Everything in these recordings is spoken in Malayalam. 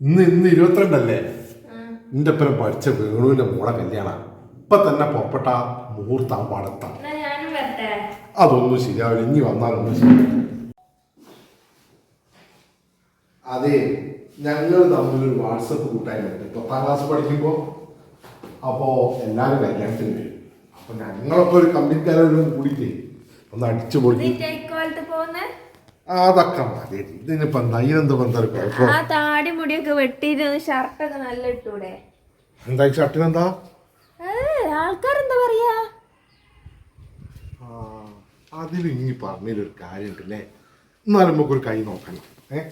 ഇന്ന് ഇന്ന് ഇരുപത്തിരണ്ടല്ലേ. നിന്റെ ഒപ്പം പഠിച്ച വേണുവിന്റെ മോളെ കല്യാണ. ഇപ്പൊ തന്നെ പുറപ്പെട്ട മുഹൂർത്താൻ പാടത്ത. അതൊന്നും ശരിയാവില്ല. ഇനി വന്നാലൊന്നും ശരിയാവില്ല. അതെ ഞങ്ങൾ തമ്മിലൊരു വാട്സപ്പ് കൂട്ടായ്മ പത്താം ക്ലാസ് പഠിക്കുമ്പോൾ അപ്പോ എല്ലാവരും കല്യാണത്തിന് വരും. അപ്പോൾ ഞങ്ങളൊക്കെ ഒരു കമ്പനിക്കാരും കൂടിയിട്ട്. ഒന്ന് അടിച്ചു പൊളിക്കും. അതൊക്കെ മതി. ഇതിനിപ്പോൾ എന്താ? ഇതിനെന്ത് ബന്ധം ആ താടി മുടിയൊക്കെ വെട്ടിയിരുന്ന് ഷർട്ടൊക്കെ നല്ല ഇട്ടൂടെ. എന്താ ഈ ഷർട്ടിനെന്താ? ആൾക്കാരെന്താ പറയാ? ആ, അതിലും ഇനി പറഞ്ഞതിലൊരു കാര്യമുണ്ടല്ലേ എന്നാലും നമുക്കൊരു കൈ നോക്കണം ഏ?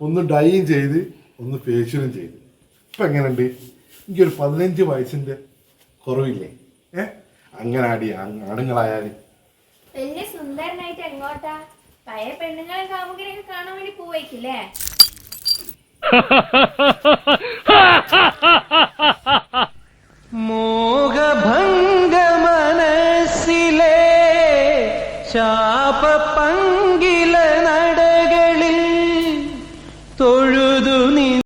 ഒന്ന് ഡൈയും ചെയ്ത് ഒന്ന് ഫേഷ്യലും ചെയ്ത്. ഇപ്പം എങ്ങനെയുണ്ട്? എനിക്കൊരു പതിനഞ്ച് വയസ്സിന്റെ കുറവില്ലേ? ഏ? അങ്ങനെ ആടി ആണുങ്ങളായാൽ വലിയ സുന്ദരനായിട്ട് എങ്ങോട്ടാ? പഴയ പെണ്ണുങ്ങളെ കാമുകനെയൊക്കെ കാണാൻ വേണ്ടി പോവേക്കില്ലേ? മോഹഭംഗ മനസ്സിലെ ശാപ